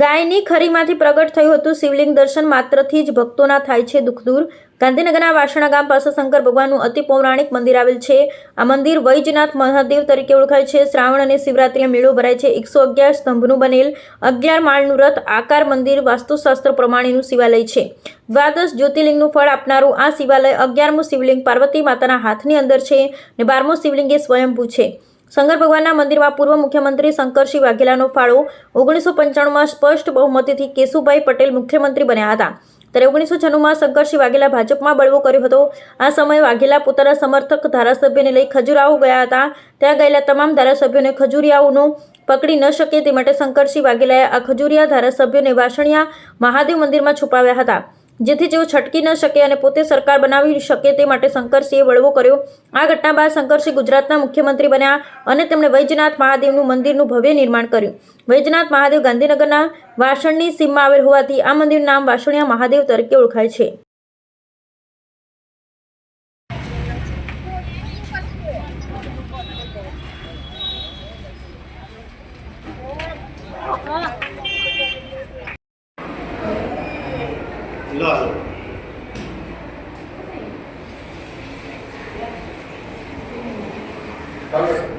ગાયની ખરીમાંથી પ્રગટ થયું હતું. શિવલિંગ દર્શન માત્રથી જ ભક્તોના થાય છે દુઃખ દૂર. ગાંધીનગરના વાસણા ગામ પાસે શંકર ભગવાનનું અતિ પૌરાણિક મંદિર આવેલ છે. આ મંદિર વૈજનાથ મહાદેવ તરીકે ઓળખાય છે. શ્રાવણ અને શિવરાત્રિએ મેળો ભરાય છે. એકસો અગિયાર સ્તંભનું બનેલ અગિયાર માળનું રથ આકાર મંદિર વાસ્તુશાસ્ત્ર પ્રમાણેનું શિવાલય છે. દ્વાદશ જ્યોતિર્લિંગનું ફળ આપનારું આ શિવાલય અગિયારમું શિવલિંગ પાર્વતી માતાના હાથની અંદર છે અને બારમું શિવલિંગ એ સ્વયંભૂ છે. શંકર ભગવાનના મંદિરમાં પૂર્વ મુખ્યમંત્રી શંકરસિંહ વાઘેલાનો ફાળો ઓગણીસો પંચાણુંમાં સ્પષ્ટ બહુમતીથી કેશુભાઈ પટેલ મુખ્યમંત્રી બન્યા હતા. ત્યારે ઓગણીસો છન્નુંમાં શંકરસિંહ વાઘેલા ભાજપમાં બળવો કર્યો હતો. આ સમયે વાઘેલા પોતાના સમર્થક ધારાસભ્યને લઈ ખજુરાહો ગયા હતા. ત્યાં ગયેલા તમામ ધારાસભ્યોને ખજુરિયાઓનો પકડી ન શકે તે માટે શંકરસિંહ વાઘેલાએ આ ખજુરિયા ધારાસભ્યોને વાસણિયા મહાદેવ મંદિરમાં છુપાવ્યા હતા. જેથી જેઓ છટકી ન શકે અને પોતે સરકાર બનાવી શકે તે માટે શંકરસિંહે વળવો કર્યો. આ ઘટના બાદ શંકરસિંહ ગુજરાતના મુખ્યમંત્રી બન્યા અને તેમણે વૈજનાથ મહાદેવનું મંદિરનું ભવ્ય નિર્માણ કર્યું. વૈજનાથ મહાદેવ ગાંધીનગરના વાસણની સીમમાં આવેલ હોવાથી આ મંદિરનું નામ વાસણિયા મહાદેવ તરીકે ઓળખાય છે. Lord Bakit?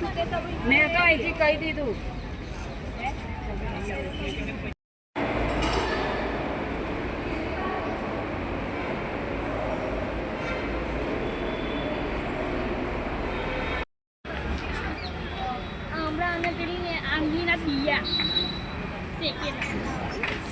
મેં તો અહીંથી કહી દીધું. હમણાં અમે પેલી બિયા શેકેલા.